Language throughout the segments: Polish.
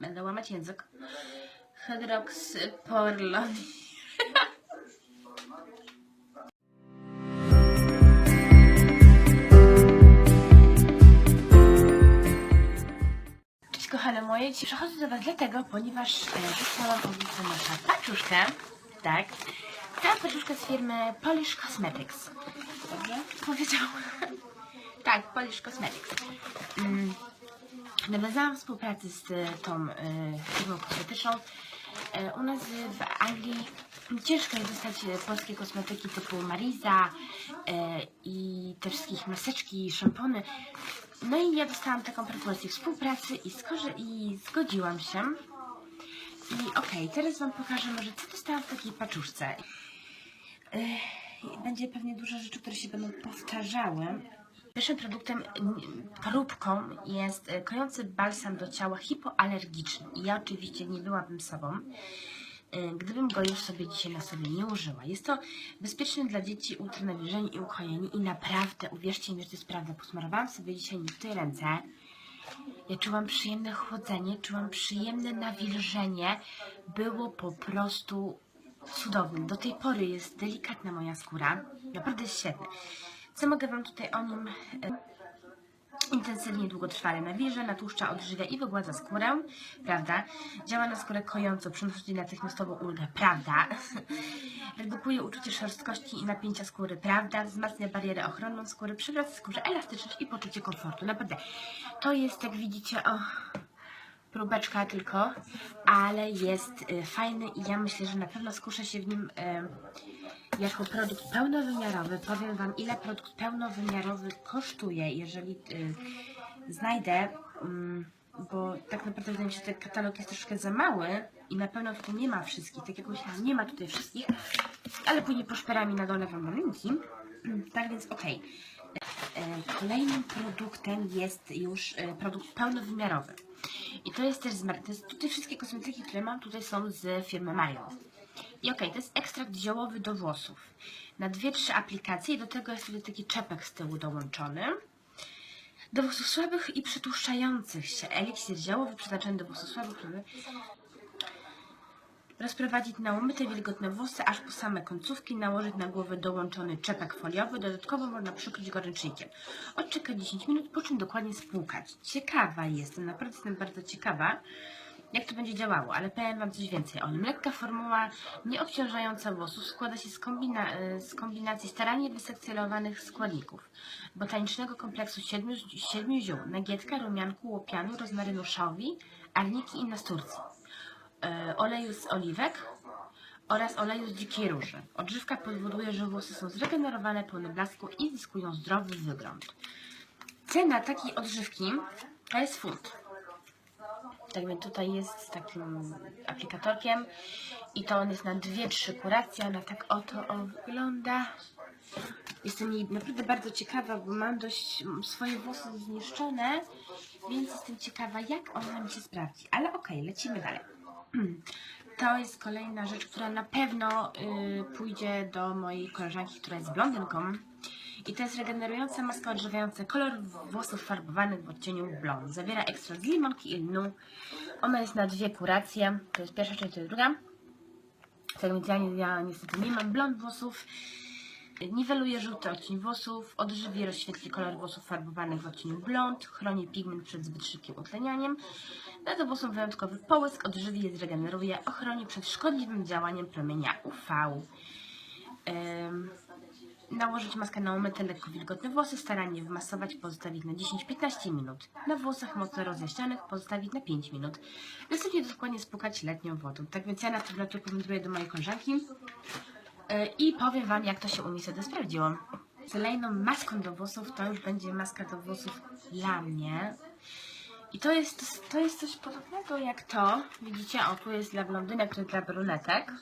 Będę łamać język. Hydroksyporlon. Cześć kochane moje, Dzisiaj przychodzę do Was dlatego, ponieważ e, dostałam od Was nasza paczuszkę. Tak. Ta paczuszka z firmy Polish Cosmetics. Dobrze? Powiedziałam. tak, Polish Cosmetics. Mm. Nawiązałam współpracę z e, tą e, firmą kosmetyczną. E, u nas w Anglii ciężko jest dostać polskie kosmetyki typu Mariza i te wszystkich maseczki, szampony. No i ja dostałam taką propozycję współpracy i, i zgodziłam się. I okej, teraz Wam pokażę może co dostałam w takiej paczuszce. Będzie pewnie dużo rzeczy, które się będą powtarzały. Pierwszym produktem, próbką jest e, kojący balsam do ciała hipoalergiczny. I ja oczywiście nie byłabym sobą, e, gdybym go już sobie dzisiaj na sobie nie użyła. Jest to bezpieczny dla dzieci ultranawilżeni i ukojeni i naprawdę, uwierzcie mi, że to jest prawda, posmarowałam sobie dzisiaj w tej ręce. Ja czułam przyjemne chłodzenie, czułam przyjemne nawilżenie. Było po prostu cudowne. Do tej pory jest delikatna moja skóra. Naprawdę jest świetny. Co mogę Wam tutaj o nim... e, Intensywnie długotrwale nawilża, natłuszcza, odżywia i wygładza skórę, prawda? Działa na skórę kojąco, przynosi natychmiastową ulgę, prawda? Redukuje uczucie szorstkości i napięcia skóry, prawda? Wzmacnia barierę ochronną skóry, przywraca skórze elastyczność i poczucie komfortu. Naprawdę, to jest, jak widzicie, o, próbeczka tylko, ale jest y, fajny i ja myślę, że na pewno skuszę się w nim y, jako produkt pełnowymiarowy. Powiem Wam, ile produkt pełnowymiarowy kosztuje, jeżeli y, znajdę, mm, bo tak naprawdę wydaje mi się, że ten katalog jest troszkę za mały i na pewno tutaj nie ma wszystkich, tak jak myślałam, nie ma tutaj wszystkich, ale później poszperami na dole Wam dam linki. Tak więc okej. E, Kolejnym produktem jest już e, produkt pełnowymiarowy. I to jest też z mar- to jest, tutaj wszystkie kosmetyki, które mam tutaj są z firmy Mario. I okej, to jest ekstrakt ziołowy do włosów. Na dwie, trzy aplikacje i do tego jest tutaj taki czepek z tyłu dołączony. Do włosów słabych i przytłuszczających się. Eliksir ziołowy przeznaczony do włosów słabych. który Rozprowadzić na umyte, wilgotne włosy aż po same końcówki, nałożyć na głowę dołączony czepek foliowy, dodatkowo można przykryć go ręcznikiem. Odczekać 10 minut, po czym dokładnie spłukać. Ciekawa jestem, naprawdę jestem bardzo ciekawa, jak to będzie działało, ale powiem Wam coś więcej o nim. Lekka formuła, nieobciążająca włosów, składa się z, kombina e, z kombinacji starannie wysekcjonowanych składników. Botanicznego kompleksu siedmiu, siedmiu ziół, nagietka, rumianku, łopianu, rozmarynu szałwi, arniki i nasturcji e, oleju z oliwek oraz oleju z dzikiej róży. Odżywka powoduje, że włosy są zregenerowane, pełne blasku i zyskują zdrowy wygląd. Cena takiej odżywki to jest funt. Tak więc tutaj jest z takim aplikatorkiem i to on jest na 2-3 kuracje. Ona tak oto wygląda. Jestem jej naprawdę bardzo ciekawa, bo mam dość swoje włosy zniszczone, więc jestem ciekawa, jak ona mi się sprawdzi. Ale okej, lecimy dalej. To jest kolejna rzecz, która na pewno y, pójdzie do mojej koleżanki, która jest blondynką. I to jest regenerująca maska odżywiająca kolor włosów farbowanych w odcieniu blond. Zawiera ekstrakt z limonki i lnu. Ona jest na dwie kuracje. To jest pierwsza część, to jest druga. Tak więc ja, ja niestety nie mam blond włosów. Niweluje żółty odcień włosów, odżywi rozświetli kolor włosów farbowanych w odcieniu blond, chroni pigment przed zbyt szybkim utlenianiem, nada włosom wyjątkowy połysk, odżywi je, zregeneruje, ochroni przed szkodliwym działaniem promienia UV. Nałożyć maskę na umyte, lekko wilgotne włosy, starannie wymasować, pozostawić na 10-15 minut. Na włosach mocno rozjaśnionych pozostawić na 5 minut. Następnie dokładnie spłukać letnią wodą. Tak więc ja na tym rekomenduję do mojej koleżanki. E, I powiem Wam, jak to się u mnie wtedy sprawdziło. Kolejną maską do włosów to już będzie maska do włosów dla mnie. I to jest, to jest coś podobnego jak to. Widzicie, o tu jest dla blondynek, to jest dla brunetek.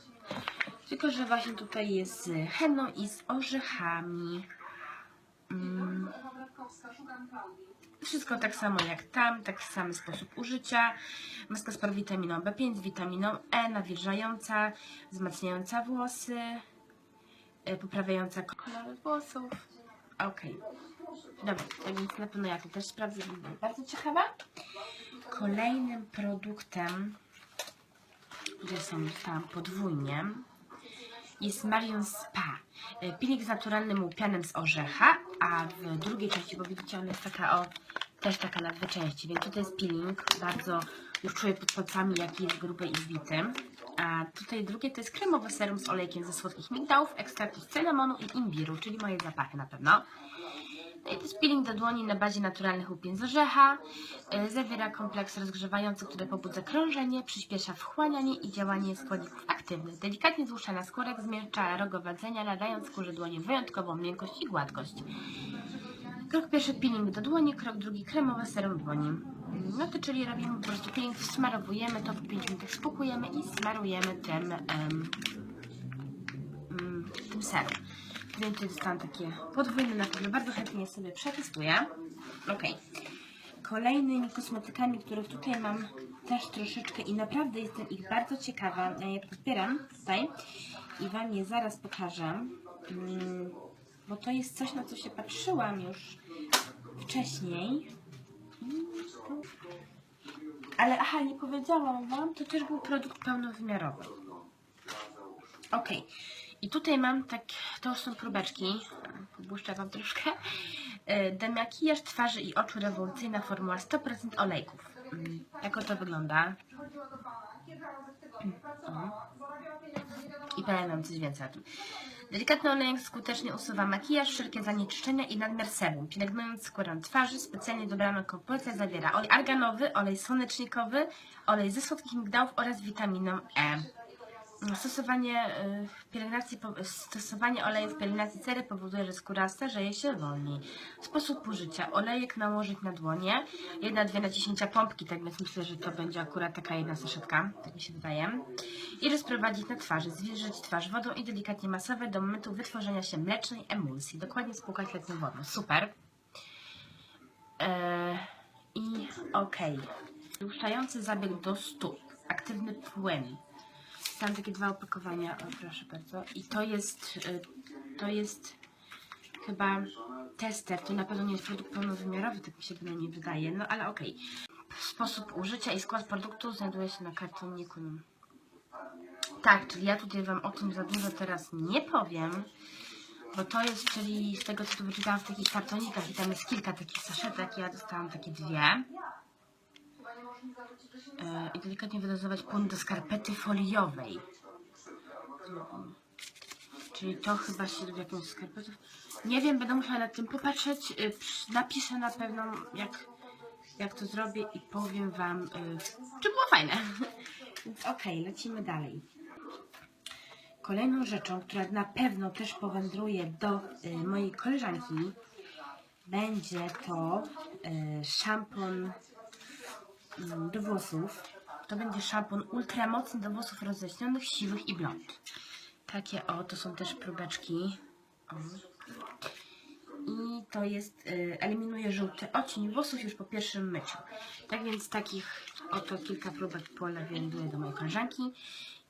Tylko, że właśnie tutaj jest z henną i z orzechami. Mm. Wszystko tak samo jak tam, tak sam sposób użycia. Maska z witaminą B5, z witaminą E, nawilżająca, wzmacniająca włosy, e, poprawiająca kolor włosów. Okej. Dobra, tak więc na pewno ja to też sprawdzę, bardzo ciekawa. Kolejnym produktem, który sam dostałam podwójnie, jest Marion Spa. E, Peeling z naturalnym łupianem z orzecha, a w drugiej części, bo widzicie, ona jest taka o, też taka na dwie części, więc tutaj jest peeling, bardzo już czuję pod palcami, jaki jest gruby i zbity. A tutaj drugie to jest kremowe serum z olejkiem ze słodkich migdałów, ekstraktu z cynamonu i imbiru, czyli moje zapachy na pewno. To jest peeling do dłoni na bazie naturalnych łupien z orzecha. E, Zawiera kompleks rozgrzewający, który pobudza krążenie, przyspiesza wchłanianie i działanie składników aktywnych. Delikatnie złuszcza naskórek, zmiercza rogowadzenia, nadając skórze dłoni wyjątkową miękkość i gładkość. Krok pierwszy peeling do dłoni, krok drugi kremowe serum dłoni. No to czyli robimy po prostu peeling, smarowujemy to, po 5 minut spłukujemy i smarujemy tym, mm, tym serum. Więc dostałam takie podwójne, na pewno bardzo chętnie sobie przetestuję. Ok. Kolejnymi kosmetykami, których tutaj mam też troszeczkę i naprawdę jestem ich bardzo ciekawa. Ja je podbieram tutaj i Wam je zaraz pokażę. Mm, Bo to jest coś, na co się patrzyłam już wcześniej. Ale aha, nie powiedziałam Wam, to też był produkt pełnowymiarowy. Ok. I tutaj mam tak, to są próbeczki, pobłyszczę Wam troszkę. E, Demakijaż twarzy i oczu rewolucyjna formuła 100% olejków. Mm, Jak to wygląda? O. I powiem coś więcej o tym. Delikatny olejek skutecznie usuwa makijaż, wszelkie zanieczyszczenia i nadmiar sebum. Pielęgnując skórę twarzy, specjalnie dobrana kompozycja zawiera olej arganowy, olej słonecznikowy, olej ze słodkich migdałów oraz witaminę E. Stosowanie, y, pielęgnacji, stosowanie oleju w pielęgnacji cery powoduje, że skóra starzeje się wolniej. Sposób użycia. Olejek nałożyć na dłonie. Jedna, dwie naciśnięcia pompki, tak więc myślę, że to będzie akurat taka jedna saszetka, tak mi się wydaje. I rozprowadzić na twarzy. Zwilżyć twarz wodą i delikatnie masować do momentu wytworzenia się mlecznej emulsji. Dokładnie spłukać letnią wodą. Super. Eee, I okej. Tłuszczający zabieg do stóp. Aktywny płyn. Tam takie dwa opakowania, o proszę bardzo. I to jest, y, to jest chyba tester, to na pewno nie jest produkt pełnowymiarowy, tak mi się bynajmniej wydaje, no ale okej. Sposób użycia i skład produktu znajduje się na kartoniku. Tak, czyli ja tutaj Wam o tym za dużo teraz nie powiem, bo to jest, czyli z tego co tu wyczytałam w takich kartonikach i tam jest kilka takich saszetek, ja dostałam takie dwie. E, I delikatnie wydozować płyn do skarpety foliowej. Czyli to chyba się w jakąś skarpetę. Nie wiem, będę musiała nad tym popatrzeć. Przy- Napiszę na pewno, jak, jak to zrobię i powiem Wam, y, czy było fajne. Więc okej, lecimy dalej. Kolejną rzeczą, która na pewno też powędruje do mojej koleżanki, będzie to szampon do włosów. To będzie szampon ultramocny do włosów rozjaśnionych, siwych i blond. Takie o, to są też próbeczki. O. I to jest, y, eliminuje żółty odcień włosów już po pierwszym myciu. Tak więc takich oto kilka próbek polewuję do mojej koleżanki.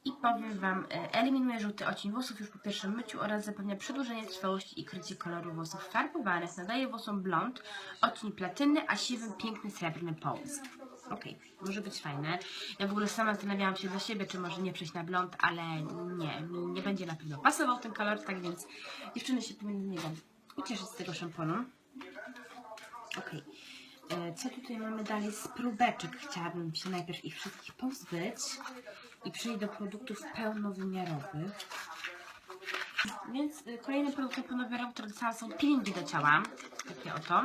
I powiem Wam, y, eliminuje żółty odcień włosów już po pierwszym myciu oraz zapewnia przedłużenie trwałości i krycie koloru włosów farbowanych. Nadaje włosom blond, odcień platyny, a siwym piękny srebrny połysk. Okej, może być fajne. Ja w ogóle sama zastanawiałam się dla siebie, czy może nie przejść na blond, ale nie, nie będzie na pewno pasował ten kolor, tak więc dziewczyny się powinny nie wiem, ucieszyć z tego szamponu. Okej. E, Co tutaj mamy dalej z próbeczek? Chciałabym się najpierw ich wszystkich pozbyć i przejść do produktów pełnowymiarowych. Więc y, kolejnym produktem pełnowymiarowym, które dostałam są peelingi do ciała. Takie oto.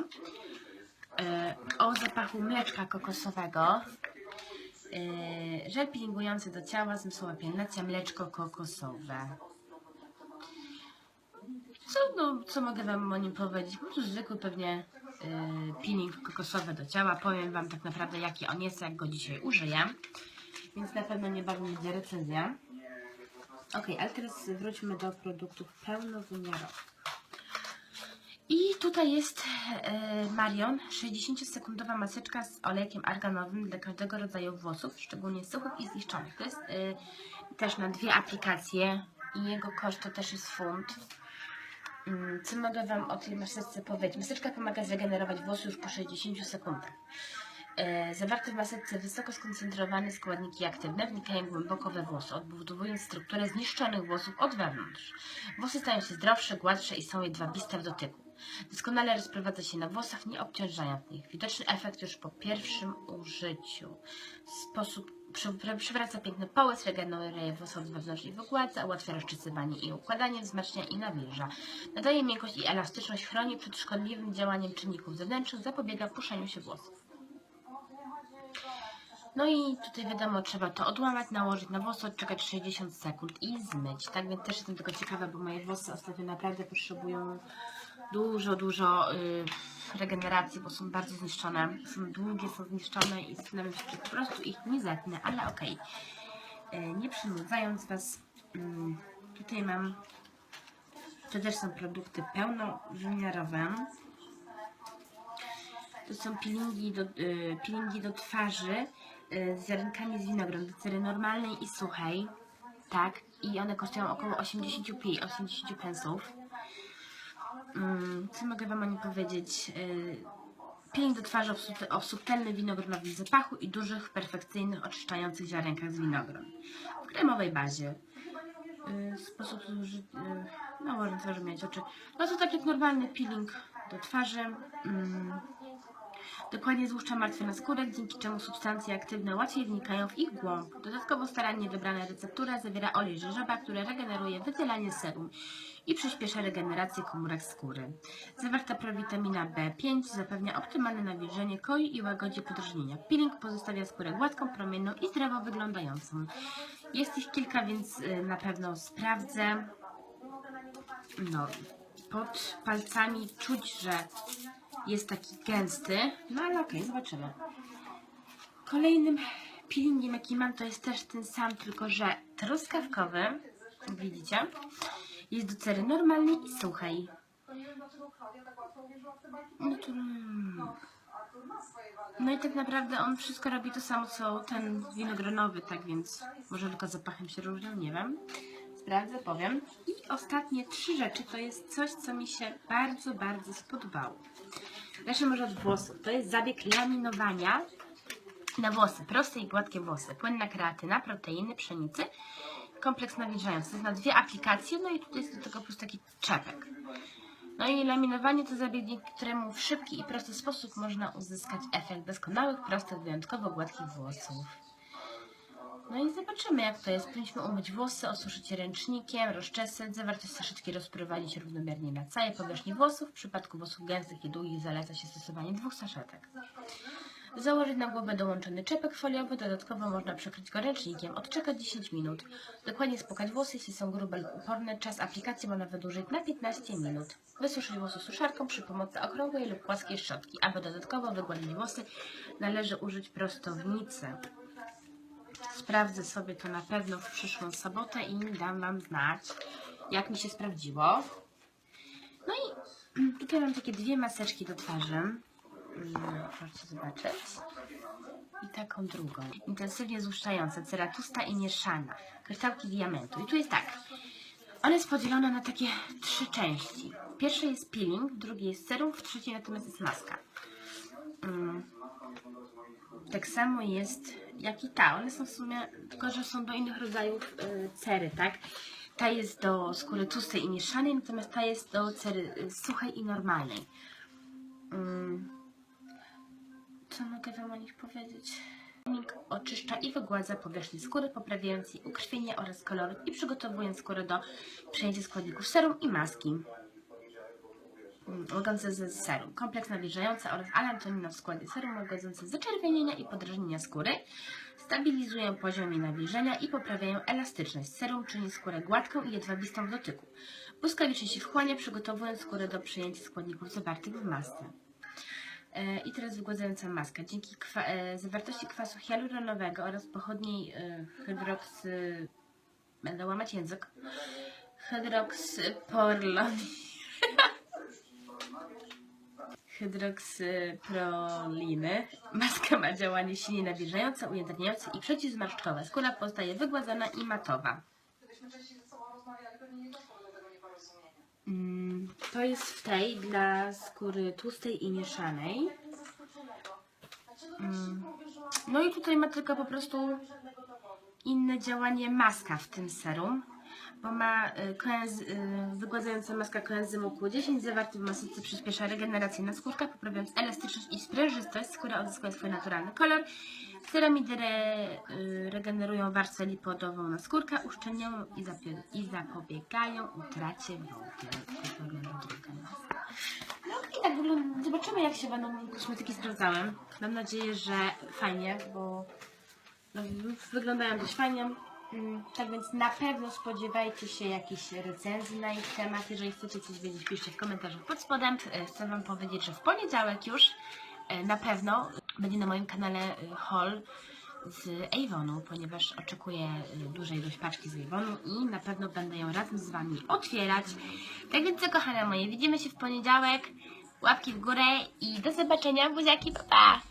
E, o zapachu mleczka kokosowego. E, Żel peelingujący do ciała, zmysłowa pielęgnacja, mleczko kokosowe. Co, no, co mogę Wam o nim powiedzieć? Po prostu zwykły pewnie e, peeling kokosowy do ciała. Powiem Wam tak naprawdę jaki on jest, jak go dzisiaj użyję. Więc na pewno niebawem będzie recenzja. Ok, ale teraz wróćmy do produktów pełnowymiarowych. I tutaj jest e, Marion, 60-sekundowa maseczka z olejkiem arganowym dla każdego rodzaju włosów, szczególnie suchych i zniszczonych. To jest e, też na dwie aplikacje i jego koszt to też jest funt. Mm, Co mogę Wam o tej maseczce powiedzieć? Maseczka pomaga zregenerować włosy już po 60 sekundach. E, zawarte w maseczce wysoko skoncentrowane składniki aktywne wnikają głęboko we włosy, odbudowując strukturę zniszczonych włosów od wewnątrz. Włosy stają się zdrowsze, gładsze i są jedwabiste w dotyku. Doskonale rozprowadza się na włosach, nie obciążając ich. Widoczny efekt już po pierwszym użyciu. Sposób przy, przy, przywraca piękny połys, regeneruje włosy od wewnątrz i wygładza, ułatwia rozczesywanie i układanie, wzmacnia i nawilża. Nadaje miękkość i elastyczność, chroni przed szkodliwym działaniem czynników zewnętrznych, zapobiega puszczeniu się włosów. No i tutaj wiadomo, trzeba to odłamać, nałożyć na włosy, odczekać 60 sekund i zmyć. Tak więc też jestem tego ciekawa, bo moje włosy ostatnio naprawdę potrzebują dużo, dużo y, regeneracji, bo są bardzo zniszczone. Są długie, są zniszczone i zastanawiam się, czy po prostu ich nie zetnę, ale okej. Y, Nie przynudzając Was, ym, tutaj mam, to też są produkty pełnowymiarowe. To są peelingi do, y, peelingi do twarzy y, z ziarenkami z winogron, do cery normalnej i suchej. Tak, i one kosztują około 80 pi, 80 pensów. Mm, co mogę Wam o nim powiedzieć? Y, Peeling do twarzy o, subtel- o subtelnym winogronowym zapachu i dużych, perfekcyjnych, oczyszczających ziarenkach z winogron. W kremowej bazie. Y, Sposób zużycia. No, można twarzy mieć oczy. No to tak jak normalny peeling do twarzy. Mm, Dokładnie złuszcza martwy na skórek, dzięki czemu substancje aktywne łatwiej wnikają w ich głąb. Dodatkowo starannie dobrana receptura zawiera olej rzeżoba, który regeneruje wydzielanie serum i przyspiesza regenerację komórek skóry. Zawarta prowitamina B5 zapewnia optymalne nawilżenie, koi i łagodzi podrażnienia. Peeling pozostawia skórę gładką, promienną i zdrowo wyglądającą. Jest ich kilka, więc y, na pewno sprawdzę. No, pod palcami czuć, że jest taki gęsty, no ale okej, zobaczymy. Kolejnym peelingiem jaki mam to jest też ten sam, tylko że truskawkowy, widzicie, jest do cery normalnej i suchej. No, to, no i tak naprawdę on wszystko robi to samo co ten winogronowy, tak więc może tylko zapachem się różnią, nie wiem. Sprawdzę, powiem. I ostatnie trzy rzeczy to jest coś, co mi się bardzo, bardzo spodobało. Zacznę może od włosów. To jest zabieg laminowania na włosy. Proste i gładkie włosy. Płynna kreatyna, proteiny, pszenicy. Kompleks nawilżający. To jest na dwie aplikacje. No i tutaj jest do tego po prostu taki czepek. No i laminowanie to zabieg, któremu w szybki i prosty sposób można uzyskać efekt doskonałych, prostych, wyjątkowo gładkich włosów. No i zobaczymy jak to jest. Powinniśmy umyć włosy, osuszyć je ręcznikiem, rozczesać, zawartość saszyczki rozprowadzić równomiernie na całej powierzchni włosów. W przypadku włosów gęstych i długich zaleca się stosowanie dwóch saszetek. Założyć na głowę dołączony czepek foliowy, dodatkowo można przykryć go ręcznikiem, odczekać 10 minut. Dokładnie spłukać włosy, jeśli są grube lub uporne, czas aplikacji można wydłużyć na 15 minut. Wysuszyć włosy suszarką przy pomocy okrągłej lub płaskiej szczotki. Aby dodatkowo wygładzić włosy, należy użyć prostownicy. Sprawdzę sobie to na pewno w przyszłą sobotę i dam Wam znać, jak mi się sprawdziło. No i tutaj mam takie dwie maseczki do twarzy. Mm, Proszę zobaczyć. I taką drugą. Intensywnie złuszczająca, cera tłusta i mieszana. Kryształki diamentu. I tu jest tak. One jest podzielone na takie trzy części. Pierwsze jest peeling, w drugiej jest serum, w trzeciej natomiast jest maska. Mm. Tak samo jest jak i ta. One są w sumie, tylko że są do innych rodzajów y, cery, tak? Ta jest do skóry tłustej i mieszanej, natomiast ta jest do cery y, suchej i normalnej. Mm. Co mogę Wam o nich powiedzieć? Peeling oczyszcza i wygładza powierzchnię skóry, poprawiając jej ukrwienie oraz koloryt i przygotowując skórę do przyjęcia składników serum i maski. Łagodzące ze serum. Kompleks nawilżający oraz alantonina w składzie serum łagodzące zaczerwienienia i podrażnienia skóry. Stabilizują poziom jej nawilżenia i poprawiają elastyczność. Serum czyni skórę gładką i jedwabistą w dotyku. Błyskawicznie się wchłania, przygotowując skórę do przyjęcia składników zawartych w masce. E, I teraz wygładzająca maska. Dzięki kwa, e, zawartości kwasu hialuronowego oraz pochodniej e, hydroksy... Będę łamać język. Hydroksyporlon hydroksyproliny. Maska ma działanie silnie nawilżające, ujędrniające i przeciwzmarszczkowe. Skóra pozostaje wygładzona i matowa. Mm, to jest w tej dla skóry tłustej i mieszanej. Mm. No i tutaj ma tylko po prostu inne działanie maska w tym serum, bo ma y, koenzy, y, wygładzająca maska koenzymu Q10 zawarty w masce przyspiesza regenerację naskórka, poprawiając elastyczność i sprężystość, skóra odzyskuje swój naturalny kolor. Ceramidy re, y, regenerują warstwę lipodową naskórka, uszczelniają i, i zapobiegają utracie wody. No i tak wygląda. Zobaczymy jak się będą kosmetyki sprawdzały. Mam nadzieję, że fajnie, bo no, wyglądają dość fajnie. Mm, Tak więc na pewno spodziewajcie się jakichś recenzji na ich temat. Jeżeli chcecie coś wiedzieć, piszcie w komentarzach pod spodem. E, Chcę Wam powiedzieć, że w poniedziałek już e, na pewno będzie na moim kanale e, haul z Avonu, ponieważ oczekuję dużej ilość paczki z Avonu i na pewno będę ją razem z Wami otwierać. Tak więc, kochane moje, widzimy się w poniedziałek. Łapki w górę i do zobaczenia, buziaki, pa! pa!